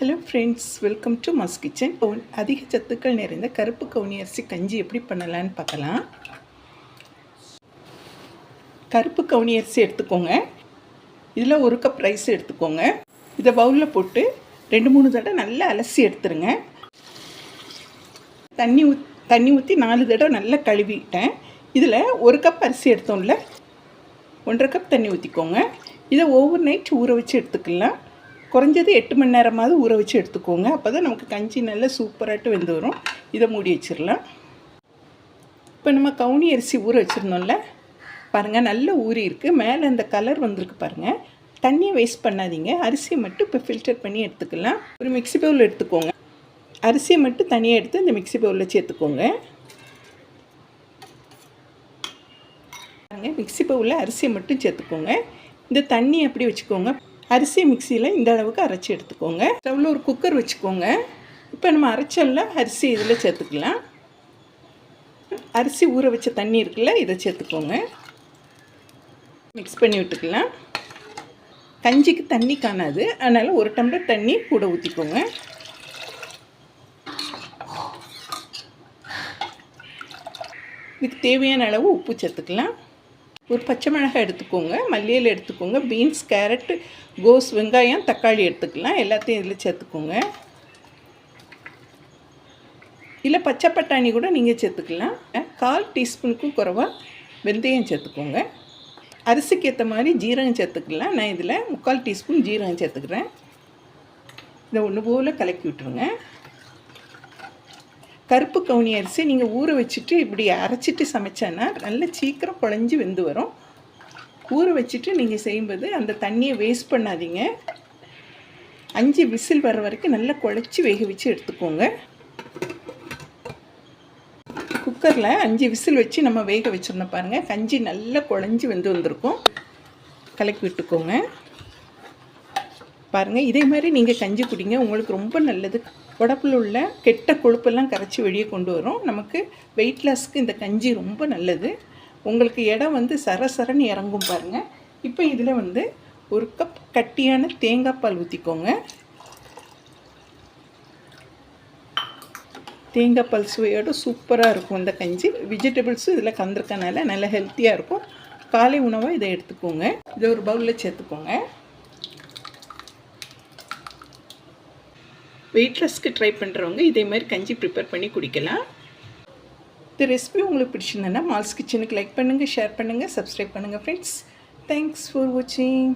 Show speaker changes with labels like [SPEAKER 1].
[SPEAKER 1] Hello friends welcome to Ma's kitchen அதிக சத்துக்கள் நிறைந்த கருப்பு கவுனி அரிசி கஞ்சி எப்படி பண்ணலான்னு பார்க்கலாம். கருப்பு கவுனி அரிசி எடுத்துக்கோங்க. இதில் ஒரு கப் ரைஸ் எடுத்துக்கோங்க. இதை பவுலில் போட்டு ரெண்டு மூணு தடவை நல்லா அலசி எடுத்துருங்க. தண்ணி ஊத் தண்ணி ஊற்றி நாலு தடவை நல்லா கழுவிட்டேன். இதில் ஒரு கப் அரிசி எடுத்தோம்ல. ஒன்றரை கப் தண்ணி ஊற்றிக்கோங்க இதை ஓவர் நைட் ஊற வச்சு எடுத்துக்கலாம். குறைஞ்சது எட்டு மணி நேரமாவது ஊற வச்சு எடுத்துக்கோங்க. அப்போ தான் நமக்கு கஞ்சி நல்லா சூப்பராகிட்டு வெந்து வரும். இதை மூடி வச்சிடலாம். இப்போ நம்ம கவுனி அரிசி ஊற வச்சுருந்தோம்ல? பாருங்கள் நல்ல ஊறி இருக்குது மேலே அந்த கலர் வந்திருக்கு பாருங்கள் தண்ணியை வேஸ்ட் பண்ணாதீங்க. அரிசியை மட்டும் இப்போ ஃபில்டர் பண்ணி எடுத்துக்கலாம். ஒரு மிக்ஸி பவுல் எடுத்துக்கோங்க. அரிசியை மட்டும் தனியாக எடுத்து இந்த மிக்ஸி பவுலில் சேர்த்துக்கோங்க. பாருங்கள் மிக்ஸி பவுலில் அரிசியை மட்டும் சேர்த்துக்கோங்க. இந்த தண்ணி அப்படி வச்சுக்கோங்க. அரிசி மிக்சியில் இந்த அளவுக்கு அரைச்சி எடுத்துக்கோங்க. ஸ்டவ்வில் ஒரு குக்கர் வச்சுக்கோங்க. இப்போ நம்ம அரைச்சல்ல அரிசி இதில் சேர்த்துக்கலாம். அரிசி ஊற வச்ச தண்ணி இருக்குல்ல இதை சேர்த்துக்கோங்க. மிக்ஸ் பண்ணி விட்டுக்கலாம். கஞ்சிக்கு தண்ணி காணாது. அதனால் ஒரு டம்ளர் தண்ணி கூட ஊற்றிக்கோங்க இதுக்கு தேவையான அளவு உப்பு சேர்த்துக்கலாம். ஒரு பச்சை மிளகாய் எடுத்துக்கோங்க மல்லியில் எடுத்துக்கோங்க பீன்ஸ் கேரட் கோஸ் வெங்காயம் தக்காளி எடுத்துக்கலாம். எல்லாத்தையும் இதில் சேர்த்துக்கோங்க. இல்லை பச்சை பட்டாணி கூட நீங்கள் சேர்த்துக்கலாம். கால் டீஸ்பூனுக்கும் குறைவாக வெந்தயம் சேர்த்துக்கோங்க. அரிசிக்கு ஏற்ற மாதிரி ஜீரகம் சேர்த்துக்கலாம். நான் இதில் முக்கால் டீஸ்பூன் ஜீரகம் சேர்த்துக்கிறேன். இதை ஒன்று போல் கலக்கி விட்டுருங்க. கருப்பு கவுனி அரிசி நீங்கள் ஊற வச்சுட்டு இப்படி அரைச்சிட்டு சமைச்சேன்னா நல்ல சீக்கிரம் குழஞ்சி வெந்து வரும். ஊற வச்சுட்டு நீங்கள் செய்யும்போது அந்த தண்ணியை வேஸ்ட் பண்ணாதீங்க. அஞ்சு விசில் வர வரைக்கும் நல்லா குழச்சி வேக வச்சு எடுத்துக்கோங்க. குக்கரில் அஞ்சு விசில் வச்சு நம்ம வேக வச்சிருந்தோம் பாருங்கள் கஞ்சி நல்லா குழஞ்சி வெந்து வந்திருக்கும். கலக்கி விட்டுக்கோங்க. பாருங்கள் இதே மாதிரி நீங்கள் கஞ்சி குடிங்க உங்களுக்கு ரொம்ப நல்லது. உடம்புல உள்ள கெட்ட கொழுப்பெல்லாம் கரைச்சி வெளியே கொண்டு வரும். நமக்கு வெயிட் லாஸ்க்கு இந்த கஞ்சி ரொம்ப நல்லது. உங்களுக்கு இடம் வந்து சரசரன்னு இறங்கும் பாருங்கள் இப்போ இதில் வந்து ஒரு கப் கட்டியான தேங்காய் பால் ஊற்றிக்கோங்க தேங்காய் பால் சுவையோடு சூப்பராக இருக்கும் இந்த கஞ்சி. வெஜிடபிள்ஸும் இதில் கலந்துருக்கனால நல்லா ஹெல்த்தியாக இருக்கும். காலை உணவாக இதை எடுத்துக்கோங்க. இதை ஒரு பவுலில் சேர்த்துக்கோங்க. வெயிட்லெஸ்க்கு ட்ரை பண்ணுறவங்க இதே மாதிரி கஞ்சி ப்ரிப்பேர் பண்ணி குடிக்கலாம். இந்த ரெசிபி உங்களுக்கு பிடிச்சிருந்தேன்னா மால்ஸ் கிச்சனுக்கு லைக் பண்ணுங்கள் ஷேர் பண்ணுங்கள் சப்ஸ்கிரைப் பண்ணுங்கள் ஃப்ரெண்ட்ஸ் தேங்க்ஸ் ஃபார் வாட்சிங்